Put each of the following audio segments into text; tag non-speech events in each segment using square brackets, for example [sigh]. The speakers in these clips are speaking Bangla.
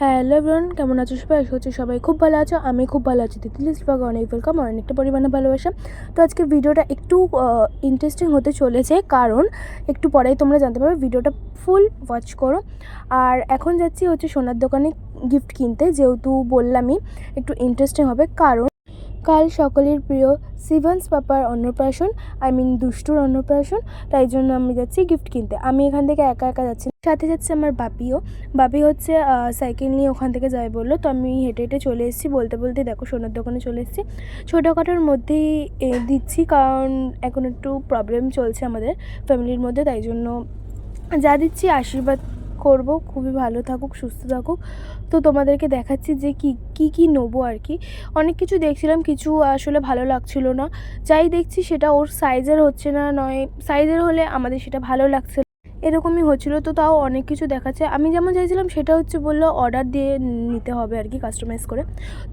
হ্যালো এভরন কেমন আছো সবাই? আশা করছি সবাই খুব ভালো আছো, আমি খুব ভালো আছি। তিতলিস ব্লগ অনেক ওয়েলকাম অনেকটা পরিমাণে ভালোবাসা। তো আজকে ভিডিওটা একটু ইন্টারেস্টিং হতে চলেছে, কারণ একটু পরেই তোমরা জানতে পারবে ভিডিওটা ফুল ওয়াচ করো। আর এখন যাচ্ছি হচ্ছে সোনার দোকানে গিফট কিনতে, যেহেতু বললামই একটু ইন্টারেস্টিং হবে, কারণ কাল সকলের প্রিয় সিভান্স পাপার অন্নপ্রাশন আই মিন দুষ্টুর অন্নপ্রাশন, তাই জন্য আমি যাচ্ছি গিফট কিনতে। আমি এখান থেকে একা একা যাচ্ছি সাথে যাচ্ছে আমার বাপিও। বাপি হচ্ছে সাইকেল নিয়ে ওখান থেকে যাবে বলল। তো আমি হেঁটে হেঁটে চলে এসেছি। বলতে বলতে দেখো সোনার দোকানে চলে এসেছি। ছোটোখাটোর মধ্যেই দিচ্ছি কারণ এখন একটু প্রবলেম চলছে আমাদের ফ্যামিলির মধ্যে। তাই জন্য যা দিচ্ছি আশীর্বাদ করব। খুবই ভালো থাকুক, সুস্থ থাকুক। তো তোমাদেরকে দেখাচ্ছি যে কি কি কি নেব আর কি। অনেক কিছু দেখছিলাম, কিছু আসলে ভালো লাগছিল না। যাই দেখছি সেটা ওর সাইজের হচ্ছে না, নয় সাইজের হলে আমাদের সেটা ভালো লাগছে এরকমই হচ্ছিল, তো তাও অনেক কিছু দেখাচ্ছে। আমি যেমন চাইছিলাম সেটা হচ্ছে বলল অর্ডার দিয়ে নিতে হবে আর কি কাস্টমাইজ করে।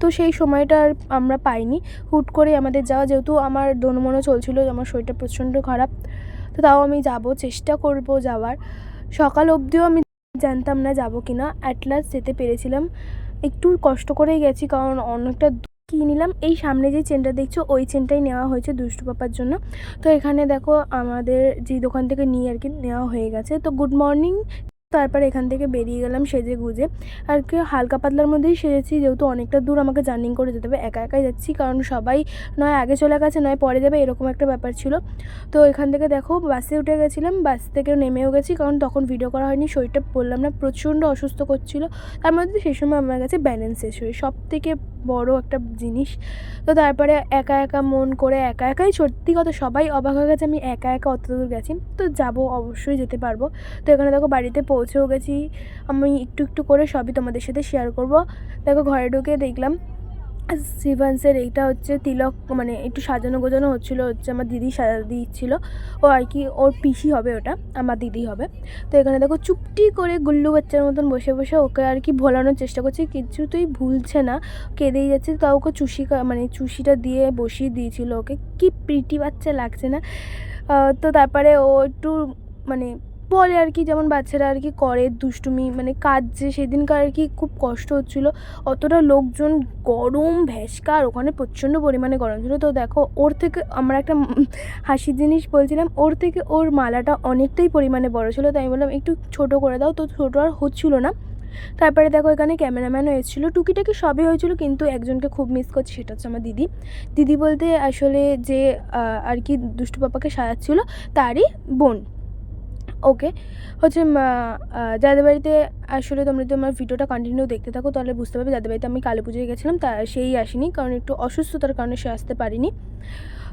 তো সেই সময়টা আর আমরা পাইনি। হুট করে আমাদের যাওয়া, যেহেতু আমার দোনমনো চলছিল, আমার শরীরটা প্রচণ্ড খারাপ। তো তাও আমি যাব, চেষ্টা করব যাওয়ার। সকাল অবধিও আমি জানতাম না যাব কি না অ্যাট লাস্ট যেতে পেরেছিলাম। একটু কষ্ট করেই গেছি, কারণ অনেকটা কিনে নিলাম। এই সামনে যে চেনটা দেখছ, ওই চেনটাই নেওয়া হয়েছে দুষ্টু পাপার জন্য। তো এখানে দেখো আমাদের যে দোকান থেকে নিয়ে আর কি নেওয়া হয়ে গেছে। তো গুড মর্নিং তারপর এখান থেকে বেরিয়ে গেলাম সেজে গুজে। আর কি হালকা পাতলার মধ্যেই সেজেছি, যেহেতু অনেকটা দূর আমাকে জার্নিং করে যেতে হবে, একা একাই যাচ্ছি, কারণ সবাই নয় আগে চলে গেছে, নয় পরে যাবে, এরকম একটা ব্যাপার ছিল। তো এখান থেকে দেখো, বাসে উঠে গেছিলাম, বাস থেকে নেমেও গেছি, কারণ তখন ভিডিও করা হয়নি, শরীরটা বললাম না, প্রচণ্ড অসুস্থ করছিল। তার মধ্যে সেই সময় আমার কাছে ব্যালেন্স শেষ হয়ে সব থেকে বড় একটা জিনিস। তো তারপরে একা একা মন করে একা একাই, সত্যি কথা সবাই অবাক হয়ে গেছে, আমি একা একা অত দূর গেছি, তো যাব, অবশ্যই যেতে পারব। তো এখানে দেখো, বাড়িতে পৌঁছেও গেছি। আমি একটু একটু করে সবই তোমাদের সাথে শেয়ার করব। দেখো ঘরে ঢুকে দেখলাম সিভান্সের এইটা হচ্ছে তিলক মানে একটু সাজানো গোজানো হচ্ছিল, হচ্ছে আমার দিদি সাজা দিচ্ছিল ও আর কি, ওর পিসি হবে ওটা, আমার দিদি হবে। তো এখানে দেখো চুপটি করে গুল্লু বাচ্চার মতন বসে বসে ওকে আর কি ভোলানোর চেষ্টা করছে, কিছুতেই ভুলছে না। কেঁদেই যাচ্ছে তাও ওকে চুষি মানে চুষিটা দিয়ে বসিয়ে দিয়েছিল ওকে। কি প্রিটি বাচ্চা লাগছে না। তো তারপরে ও একটু মানে বলে আর কি, যেমন বাচ্চারা আর কি করে দুষ্টুমি মানে কাজ যে সেদিনকার আর কি খুব কষ্ট হচ্ছিল। অতটা লোকজন গরম ভ্যাসকা আর ওখানে প্রচণ্ড পরিমাণে গরম ছিল। তো দেখো, ওর থেকে আমরা একটা হাসির জিনিস বলছিলাম, ওর থেকে ওর মালাটা অনেকটাই পরিমাণে বড় ছিল। তাই বললাম, একটু ছোট করে দাও। তো ছোটো আর হচ্ছিল না। তারপরে দেখো, এখানে ক্যামেরাম্যানও এসেছিল। টুকিটাকি সবই হয়েছিল, কিন্তু একজনকে খুব মিস করছি, সেটা হচ্ছে আমার দিদি। দিদি বলতে আসলে যে আর কি দুষ্টু পাপাকে সাজাচ্ছিল, তারই বোন। ওকে হচ্ছে যাদের বাড়িতে আসলে তোমরা যদি আমার ভিডিওটা কন্টিনিউ দেখতে থাকো, তাহলে বুঝতে পারবে যাদের বাড়িতে আমি কালী পুজোয় গেছিলাম, তা সেই আসেনি, কারণ একটু অসুস্থতার কারণে সে আসতে পারিনি।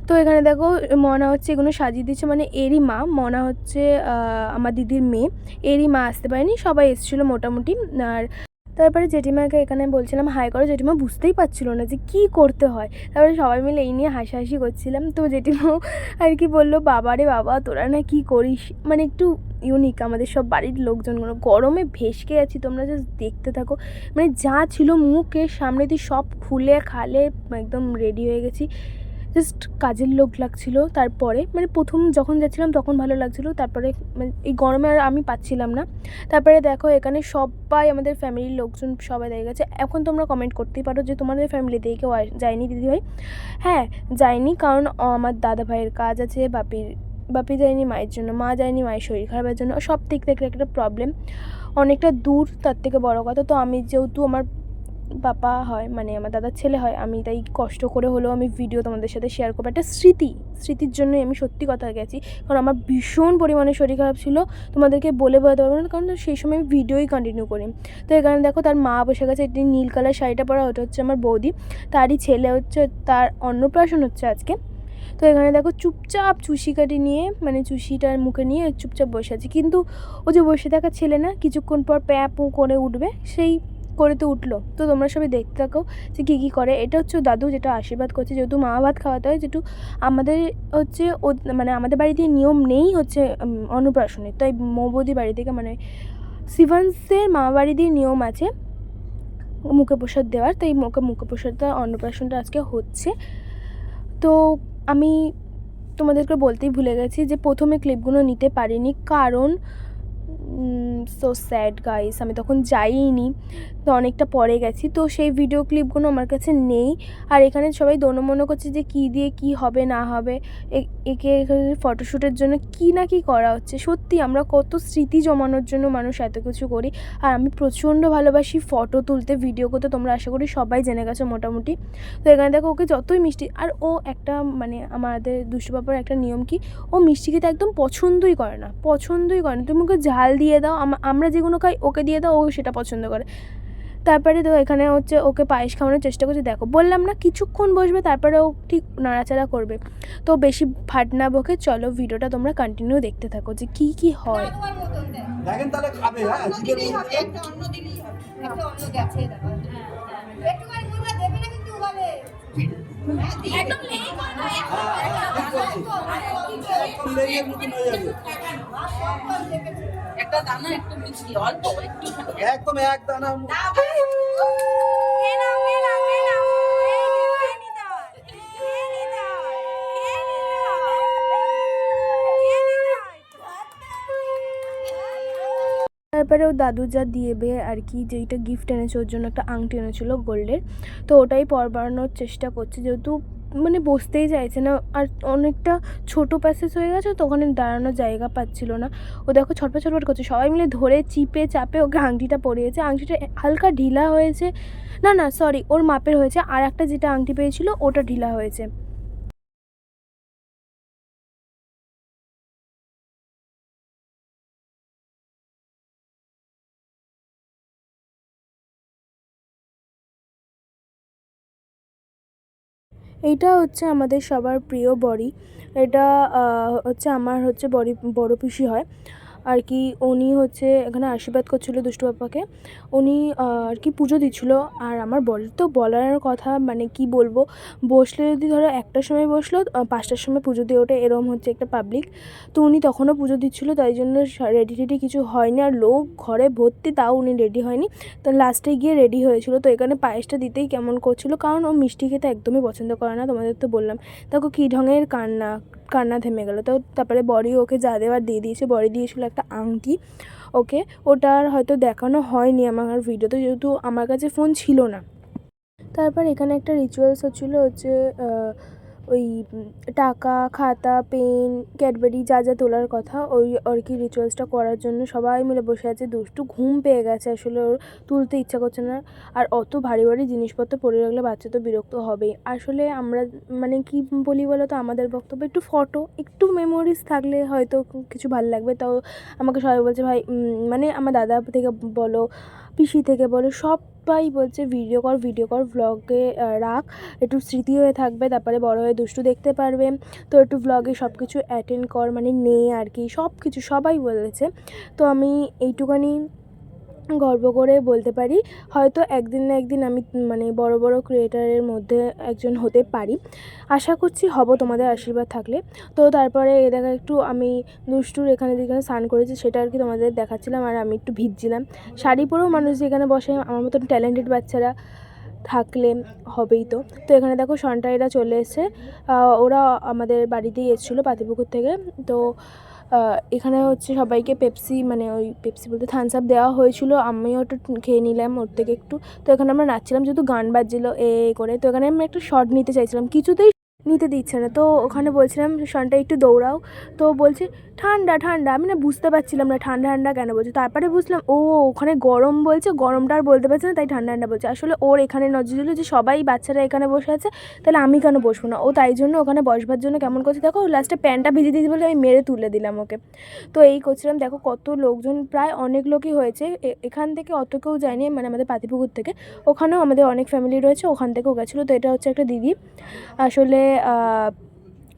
তো এখানে দেখো, মনা হচ্ছে এগুলো সাজিয়ে দিচ্ছে মানে এরই মা, মনা হচ্ছে আমার দিদির মেয়ে। এরই মা আসতে পারেনি, সবাই এসেছিল মোটামুটি, আর তারপরে জেঠিমাকে এখানে বলছিলাম হাই করো, জেঠিমা বুঝতেই পারছিল না যে কী করতে হয়। তারপরে সবাই মিলে এই নিয়ে হাসাহাসি করছিলাম। তো জেঠিমাও আর কি বলল, বাবা রে বাবা, তোরা না কী করিস? মানে একটু ইউনিক আমাদের সব বাড়ির লোকজনগুলো। গরমে ভেসকে আছি তোমরা জাস্ট দেখতে থাকো। মানে যা ছিল মুখের সামনে দিয়ে সব খুলে খালে, একদম রেডি হয়ে গেছি। জাস্ট কাজের লোক লাগছিল, তারপরে মানে প্রথম যখন যাচ্ছিলাম তখন ভালো লাগছিল, তারপরে মানে এই গরমে আর আমি পাচ্ছিলাম না। তারপরে দেখো এখানে সবাই আমাদের ফ্যামিলির লোকজন সবাই দেখে গেছে। এখন তোমরা কমেন্ট করতেই পারো যে তোমাদের ফ্যামিলিতে কেউ যায়নি দিদিভাই হ্যাঁ যায়নি কারণ আমার দাদা ভাইয়ের কাজ আছে, বাপির, বাপি যায়নি মায়ের জন্য, মা যায়নি মায়ের শরীর খারাপের জন্য। সব দিক থেকে একটা প্রবলেম অনেকটা দূর তার থেকে বড় কথা। তো আমি যেহেতু আমার পাপা হয় মানে আমার দাদার ছেলে হয়, আমি তাই কষ্ট করে হলেও আমি ভিডিও তোমাদের সাথে শেয়ার করব। একটা স্মৃতি, স্মৃতির জন্যই আমি সত্যি কথা গেছি। কারণ আমার ভীষণ পরিমাণে শরীর খারাপ ছিল, তোমাদেরকে বলে বোঝাতে পারব না, কারণ সেই সময় আমি ভিডিওই কন্টিনিউ করি তো এখানে দেখো, তার মা বসে গেছে, এটি নীল কালার শাড়িটা পরা, ওটা হচ্ছে আমার বৌদি। তারই ছেলে হচ্ছে, তার অন্নপ্রাশন হচ্ছে আজকে। তো এখানে দেখো, চুপচাপ চুষি কাটি নিয়ে মানে চুষিটার মুখে নিয়ে চুপচাপ বসে আছে। কিন্তু ও যে বসে থাকা ছেলে না, কিছুক্ষণ পর প্যাঁ পু করে উঠবে, সেই করে তো উঠল। তো তোমরা সবাই দেখতে থাকো যে কী কী করে। এটা হচ্ছে দাদু যেটা আশীর্বাদ করছে, যেহেতু মা ভাত খাওয়াতে হয়, যেহেতু আমাদের হচ্ছে মানে আমাদের বাড়িতে নিয়ম নেই হচ্ছে অন্নপ্রাশনের তাই মৌবদি বাড়ি থেকে মানে সিভান্সের মা বাড়ি দিয়ে নিয়ম আছে মুখে প্রসাদ দেওয়ার। তাই মুখে মুখে প্রসাদটা, অন্নপ্রাশনটা আজকে হচ্ছে। তো আমি তোমাদেরকে বলতেই ভুলে গেছি যে প্রথমে ক্লিপগুলো নিতে পারিনি। কারণ সো স্যাড গাইস আমি তখন যাইনি তো অনেকটা পরে গেছি। তো সেই ভিডিও ক্লিপগুলো আমার কাছে নেই। আর এখানে সবাই দোনো করছে যে কী দিয়ে কি হবে, না হবে। একে এখানে ফটোশ্যুটের জন্য কি না কি করা হচ্ছে? সত্যি আমরা কত স্মৃতি জমানোর জন্য মানুষ এত কিছু করি। আর আমি প্রচণ্ড ভালোবাসি ফটো তুলতে ভিডিও করতে। তোমরা আশা করি সবাই জেনে গেছো মোটামুটি। তো এখানে দেখো, ওকে যতই মিষ্টি, আর ও একটা মানে আমাদের দুষ্টু বাবার একটা নিয়ম কি? ও মিষ্টি খেতে একদম পছন্দই করে না, পছন্দই করে না। তুমি ওকে ঝাল দিয়ে দাও, আম- আমরা যেগুলো খাই, ওকে দিয়ে দাও, ও সেটা পছন্দ করে। তারপরে তো এখানে হচ্ছে ওকে পায়েস খাওয়ানোর চেষ্টা করছে দেখো বললাম না কিছুক্ষণ বসবে তারপরে ও ঠিক নাড়াচাড়া করবে তো বেশি ফাট না বকে চলো ভিডিওটা তোমরা কন্টিনিউ দেখতে থাকো যে কী কী হয়। দেখেন তাহলে খাবে হ্যাঁ অন্য চিকেন দিলেই হবে, একটা অন্য দিলেই হবে। একটা অন্য গেছে দেখো। একটুখানি বলবে দেবে না কিন্তু বলে। হ্যাঁ, দিয়ে দেবে। একদম মতন হয়ে যাবে একটা দানা একটু মিষ্টি অল্প একটু একদম এক দানা তারপরে ও দাদু যা দিয়েবে আর কি যেইটা গিফট এনেছে ওর জন্য একটা আংটি এনেছিল গোল্ডের তো ওটাই পর বাড়ানোর চেষ্টা করছে যেহেতু মানে বসতেই চাইছে না। আর অনেকটা ছোট প্যাসেজ হয়ে গেছে, তো ওখানে দাঁড়ানোর জায়গা পাচ্ছিল না। ও দেখো ছটপট ছটপট করছে, সবাই মিলে ধরে চিপে চাপে ওকে আংটিটা পরিয়েছে। আংটিটা হালকা ঢিলা হয়েছে। না না সরি ওর মাপের হয়েছে। আর একটা যেটা আংটি পেয়েছিল, ওটা ঢিলা হয়েছে। এইটা হচ্ছে আমাদের সবার প্রিয় বড়ি। এটা হচ্ছে আমার হচ্ছে বড়ি বড় পিসি হয়। আর কি উনি হচ্ছে এখানে আশীর্বাদ করছিল দুষ্টু পাপাকে উনি আর কি পুজো দিচ্ছিল। আর আমার বরের তো বলার কথা মানে কি বলব, বসলে যদি ধরো একটার সময় বসল পাঁচটার সময় পুজো দিয়ে ওঠে এরম হচ্ছে একটা পাবলিক তো উনি তখনও পুজো দিচ্ছিল, তাই জন্য রেডি টেডি কিছু হয়নি। আর লোক ঘরে ভর্তি, তাও উনি রেডি হয়নি। তো লাস্টে গিয়ে রেডি হয়েছিল। তো এখানে পায়েসটা দিতেই কেমন করছিল, কারণ ও মিষ্টি খেতে একদমই পছন্দ করে না, তোমাদের তো বললাম। দেখো কী ঢঙের কান্না। কান্না থেমে গেলো। তো তারপরে বড়ি ওকে যা দেওয়ার দিয়ে দিয়েছে। বড়ি দিয়েছিলো একটা আংটি, ওকে। ওটার হয়তো দেখানো হয়নি আমার ভিডিওতে যেহেতু আমার কাছে ফোন ছিল না। তারপর এখানে একটা রিচুয়ালস হচ্ছিল হচ্ছে ওই টাকা, খাতা, পেন, ক্যাডবেরি যা যা তোলার কথা, ওই আর কি রিচুয়ালসটা করার জন্য সবাই মিলে বসে আছে। দুষ্টু ঘুম পেয়ে গেছে আসলে ওর, তুলতে ইচ্ছা করছে না। আর অত ভারী ভারী জিনিসপত্র পরে রাখলে বাচ্চা তো বিরক্ত হবেই। আসলে আমরা মানে কি বলি বলো তো আমাদের বক্তব্য একটু ফটো একটু মেমোরিজ থাকলে হয়তো কিছু ভালো লাগবে। তাও আমাকে সবাই বলছে, ভাই মানে আমার দাদা থেকে বলো পিসি থেকে বলে, সবাই বলছে, ভিডিও কর ভিডিও কর ভ্লগে রাখ। একটু স্মৃতি হয়ে থাকবে, তারপরে বড় হয়ে দুষ্টু দেখতে পারবে। তো একটু ভ্লগে সব কিছু অ্যাটেন্ড কর মানে নে আর কি সব কিছু সবাই বলেছে। তো আমি এইটুখানি গর্ব করে বলতে পারি, হয়তো একদিন না একদিন আমি মানে বড় বড় ক্রিয়েটারের মধ্যে একজন হতে পারি। আশা করছি হব তোমাদের আশীর্বাদ থাকলে। তো তারপরে এ দেখা একটু আমি দুষ্টুর এখানে যেখানে স্নান করেছি সেটা আর কি তোমাদের দেখাচ্ছিলাম আর আমি একটু ভিজছিলাম। শাড়ি পরেও মানুষ যেখানে বসে, আমার মতন ট্যালেন্টেড বাচ্চারা থাকলে হবেই তো। তো এখানে দেখো সন্টাইরা চলে এসেছে। ওরা আমাদের বাড়িতেই এসেছিল পাতিপুকুর থেকে। তো এখানে হচ্ছে সবাইকে পেপসি মানে ওই পেপসি বলতে থামস আপ দেওয়া হয়েছিল। আমিও একটু খেয়ে নিলাম ওর থেকে একটু। তো এখানে আমরা নাচছিলাম, যেহেতু গান বাজছিল এ করে। তো এখানে আমি একটা শর্ট নিতে চাইছিলাম। কিছুতেই নিতে দিচ্ছে না। তো ওখানে বলছিলাম শনটা একটু দৌড়াও। তো বলছে ঠান্ডা ঠান্ডা। আমি না বুঝতে পারছিলাম না ঠান্ডা ঠান্ডা কেন বলছে। তারপরে বুঝলাম, ও, ওখানে গরম বলছে, গরমটা আর বলতে পারছে না, তাই ঠান্ডা ঠান্ডা বলছে। আসলে ওর এখানে নজর ছিল যে সবাই বাচ্চারা এখানে বসে আছে, তাহলে আমি কেন বসবো না? ও তাই জন্য ওখানে বসবার জন্য কেমন করছে, দেখো লাস্টে প্যান্টটা ভিজে দিয়েছে বলে আমি মেরে তুলে দিলাম ওকে। তো এই করছিলাম, দেখো কত লোকজন, প্রায় অনেক লোকই হয়েছে। এখান থেকে অত কেউ যায়নি মানে আমাদের পাতিপুকুর থেকে। ওখানেও আমাদের অনেক ফ্যামিলি রয়েছে, ওখান থেকেও গেছিল। তো এটা হচ্ছে একটা দিদি। আসলে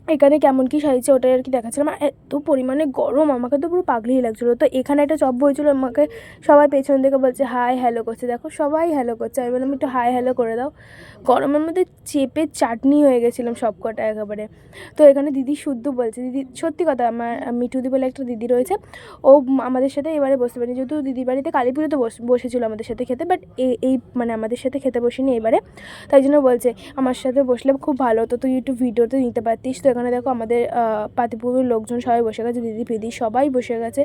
এখানে কেমন কী সাজিয়েছে ওটাই আর কি দেখাচ্ছিলাম। আর এত পরিমাণে গরম, আমাকে তো পুরো পাগলিই লাগছিল। তো এখানে একটা চপ হয়েছিল আমাকে সবাই পেছন থেকে বলছে হাই হ্যালো করছে। দেখো, সবাই হ্যালো করছে। আমি বললাম, একটু হাই হ্যালো করে দাও। গরমের মধ্যে চেপে চাটনি হয়ে গেছিলাম সব কটা একেবারে। তো এখানে দিদি শুদ্ধ বলছে, দিদি, সত্যি কথা, আমার মিঠুদি বলে একটা দিদি রয়েছে। ও আমাদের সাথে এবারে বসতে পারেনি। যেহেতু দিদির বাড়িতে কালী পুজোতে বস, বসেছিল আমাদের সাথে খেতে বাট এই মানে আমাদের সাথে খেতে বসিনি এবারে। তাই জন্য বলছে, আমার সাথে বসলে খুব ভালো হতো। তুই একটু ভিডিও তো নিতে পারতিস। তো এখানে দেখো আমাদের পাতিপুকুর লোকজন সবাই বসে গেছে, দিদি, ফিদি সবাই বসে গেছে।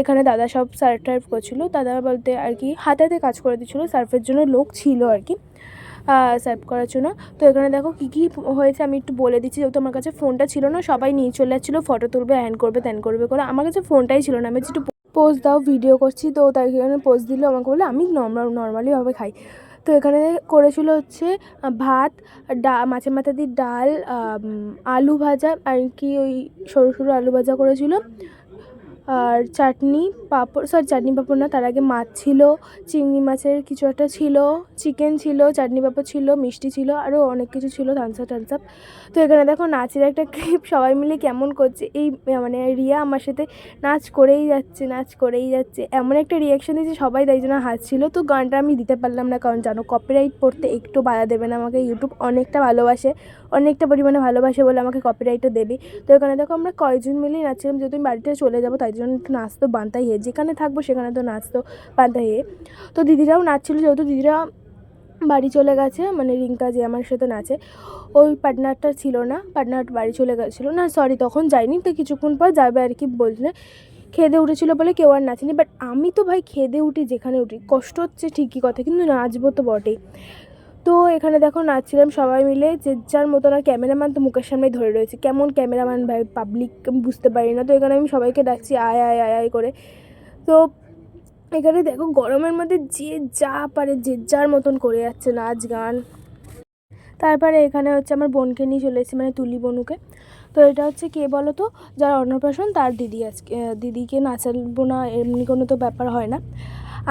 এখানে দাদা সব সার্ভ টার্ভ করছিল, দাদা বলতে আর কি হাতে হাতে কাজ করে দিচ্ছিল সার্ফের জন্য লোক ছিল আর কি সার্ভ করার জন্য। তো এখানে দেখো কী কী হয়েছে আমি একটু বলে দিচ্ছি, যেহেতু আমার কাছে ফোনটা ছিল না, সবাই নিয়ে চলে যাচ্ছিল ফটো তুলবে হ্যান করবে ত্যান করবে করে। আমার কাছে ফোনটাই ছিল না, আমি একটু পোস্ট দাও ভিডিও করছি, তো তাই এখানে পোস্ট দিলে, আমাকে বলে আমি নর্মাল নর্মালিভাবে খাই। তো এখানে করেছিল হচ্ছে ভাত, ডা, মাছের মাথা দিয়ে ডাল আলু ভাজা, আর কি ওই সরু সরু আলু ভাজা করেছিল। আর চাটনি পাঁপড় সরি চাটনি পাঁপড় না, তার আগে মাছ ছিল, চিংড়ি মাছের কিছু একটা ছিল চিকেন ছিল, চাটনি পাঁপড় ছিল, মিষ্টি ছিল, আরও অনেক কিছু ছিল থামস আপ টামস আপ তো এখানে দেখো নাচের একটা [laughs] ক্লিপ সবাই মিলে কেমন করছে, এই মানে রিয়া আমার সাথে নাচ করেই যাচ্ছে, নাচ করেই যাচ্ছে। এমন একটা রিয়াকশন দিয়েছে, সবাই তাই জন্য হাসছিল। তো গানটা আমি দিতে পারলাম না, কারণ জানো কপিরাইট পড়তে একটু বাধা দেবে না আমাকে ইউটিউব অনেকটা ভালোবাসে। অনেকটা পরিমাণে ভালোবাসে বলে আমাকে কপিরাইটও দেবে। তো এখানে দেখো আমরা কয়জন মিলেই নাচছিলাম, যেহেতু আমি বাড়িতে চলে যাব, তাই জন্য একটু নাচ তো বান্তাই হে যেখানে থাকব সেখানে তো নাচতো বান্তাই হে তো দিদিরাও নাচছিল, যেহেতু দিদিরা বাড়ি চলে গেছে মানে রিঙ্কা যে আমার সাথে নাচে, ওই পার্টনারটা ছিল না, পার্টনার বাড়ি চলে গেছিল। না সরি তখন যাইনি তো কিছুক্ষণ পর যাবে আর কি বললে খেদে উঠেছিল বলে কেউ আর নাচেনি বাট আমি তো ভাই খেদে উঠি যেখানে উঠি। কষ্ট হচ্ছে ঠিকই কথা, কিন্তু নাচবো তো বটেই। তো এখানে দেখো নাচছিলাম সবাই মিলে। যে যার মতন আর ক্যামেরাম্যান তো মুখের সামনেই ধরে রয়েছে। কেমন ক্যামেরাম্যান ভাই? পাবলিক বুঝতে পারি না। তো এখানে আমি সবাইকে ডাকছি, আয় আয় আয় আয় করে। তো এখানে দেখো গরমের মধ্যে যে যা পারে, যে যার মতন করে যাচ্ছে নাচ, গান। তারপরে এখানে হচ্ছে আমার বোনকে নিয়ে চলে এসেছি মানে তুলি বনুকে। তো এটা হচ্ছে কে বলো তো যার অন্নপ্রাশন, তার দিদি আজকে দিদিকে নাচাবো না এমনি কোনো তো ব্যাপার হয় না।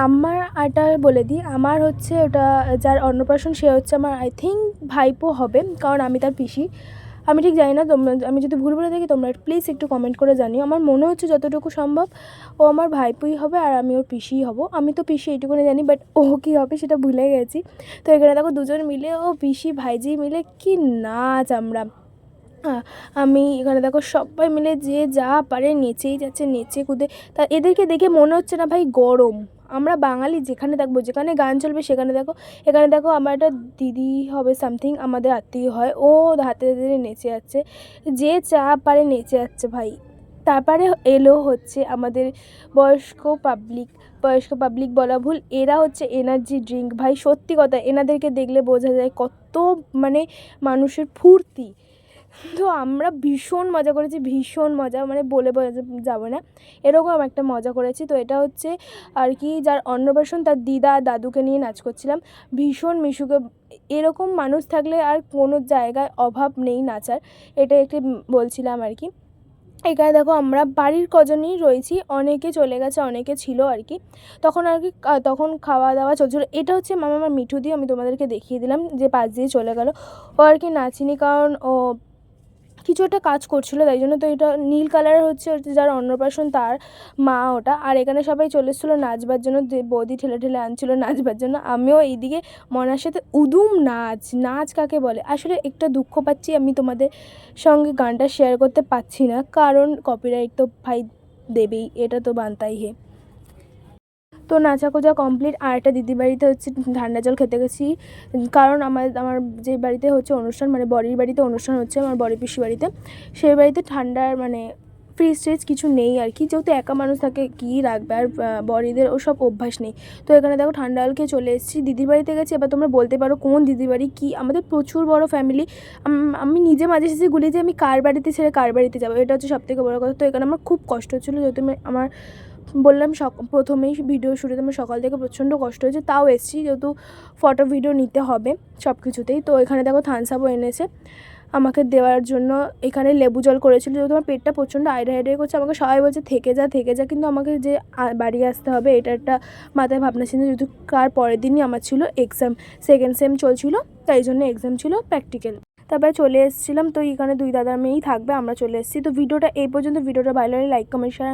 আমার আটা বলে দিই, আমার হচ্ছে ওটা, যার অন্নপ্রাশন সে হচ্ছে আমার আই থিঙ্ক ভাইপো হবে, কারণ আমি তার পিসি। আমি ঠিক জানি না, তোমরা, আমি যদি ভুল বলে থাকি, তোমরা প্লিজ একটু কমেন্ট করে জানিও। আমার মনে হচ্ছে যতটুকু সম্ভব ও আমার ভাইপোই হবে আর আমি ওর পিসিই হব। আমি তো পিসি, এইটুকুনি জানি বাট ও কী হবে সেটা ভুলে গেছি। তো এখানে দেখো দুজন মিলে, ও পিসি ভাইজি মিলে কি নাচ আমরা। আমি এখানে দেখো সবাই মিলে যে যা পারে নেচেই যাচ্ছে, নেচে কুদে। তা এদেরকে দেখে মনে হচ্ছে না ভাই গরম। আমরা বাঙালি যেখানে দেখব যেখানে গান চলবে সেখানে দেখো, এখানে দেখো আমার একটা দিদি হবে সামথিং আমাদের আত্মীয় হয়, ও হাতে ধরে নেচে যাচ্ছে। যে চা পারে নেচে যাচ্ছে ভাই। তারপরে এলো হচ্ছে আমাদের বয়স্ক পাবলিক বয়স্ক পাবলিক বলা ভুল, এরা হচ্ছে এনার্জি ড্রিঙ্ক ভাই সত্যি কথা, এনাদেরকে দেখলে বোঝা যায় কত মানে মানুষের ফুর্তি। তো আমরা ভীষণ মজা করেছি, ভীষণ মজা মানে বলে যাবে না। এরকম একটা মজা করেছি। তো এটা হচ্ছে আর কি যার অন্নপ্রাশন তার দিদা দাদুকে নিয়ে নাচ করছিলাম। ভীষণ মিশুকে, এরকম মানুষ থাকলে আর কোনো জায়গায় অভাব নেই নাচার। এটা একটি বলছিলাম আর কি। এখানে দেখো আমরা বাড়ির কজনই রয়েছি, অনেকে চলে গেছে, অনেকে ছিল আর কি। তখন আর কি তখন খাওয়া দাওয়া চলছিল। এটা হচ্ছে মামা আমার মিঠু দিয়ে আমি তোমাদেরকে দেখিয়ে দিলাম যে পাশ দিয়ে চলে গেল। ও আর কি নাচিনি কারণ ও কিছু একটা কাজ করছিল, তাই জন্য তো এটা নীল কালারের হচ্ছে যার অন্নপ্রাশন তার মা ওটা। আর এখানে সবাই চলে এসেছিল নাচবার জন্য বৌদি ঠেলে ঠেলে আনছিল নাচবার জন্য। আমিও এইদিকে মনার সাথে উদুম নাচ নাচ কাকে বলে? আসলে একটা দুঃখ পাচ্ছি আমি তোমাদের সঙ্গে গানটা শেয়ার করতে পারছি না, কারণ কপিরাইট তো ভাই দেবেই, এটা তো বানতাই হে। তো নাচা কোজা কমপ্লিট। আর একটা দিদি বাড়িতে হচ্ছে ঠান্ডা জল খেতে গেছি। কারণ আমার আমার যে বাড়িতে হচ্ছে অনুষ্ঠান মানে বড়ির বাড়িতে অনুষ্ঠান হচ্ছে আমার বড়ি পিসি বাড়িতে সেই বাড়িতে ঠান্ডার মানে ফ্রিজ ট্রিজ কিছু নেই আর কি। যেহেতু একা মানুষ থাকে, কী রাখবে? আর বড়িদের ওসব অভ্যাস নেই। তো এখানে দেখো ঠান্ডা জল খেয়ে চলে এসেছি। দিদির বাড়িতে গেছি। এবার তোমরা বলতে পারো কোন দিদির বাড়ি কী? আমাদের প্রচুর বড় ফ্যামিলি আমি নিজে মাঝে সাঝে গুলি যে আমি কার বাড়িতে ছেড়ে কার বাড়িতে যাব, এটা হচ্ছে সবথেকে বড় কথা। তো এখানে আমার খুব কষ্ট হচ্ছিল, যেহেতু আমার বললাম প্রথমেই ভিডিও শুরুতে আমার সকাল থেকে প্রচণ্ড কষ্ট হয়েছে, তাও এসেছি যেহেতু ফটো ভিডিও নিতে হবে সব কিছুতেই তো এখানে দেখো থামস আপও এনেছে। আমাকে দেওয়ার জন্য এখানে লেবু জল করেছিল, যেহেতু আমার পেটটা প্রচণ্ড আইডে আইডে করছে। আমাকে সবাই বলছে, থেকে যা থেকে যা। কিন্তু আমাকে যে বাড়ি আসতে হবে, এটা একটা মাথায় ভাবনা ছিল যেহেতু কার পরের দিনই আমার ছিল এক্সাম সেকেন্ড সেম চলছিল, তাই জন্য এক্সাম ছিল প্র্যাকটিক্যাল তারপরে চলে এসেছিলাম, তো এখানে দুই দাদার মেয়েই থাকবে, আমরা চলে এসেছি। তো ভিডিওটা এই পর্যন্ত। ভিডিওটা ভালো লাগলে লাইক কমেন্ট শেয়ার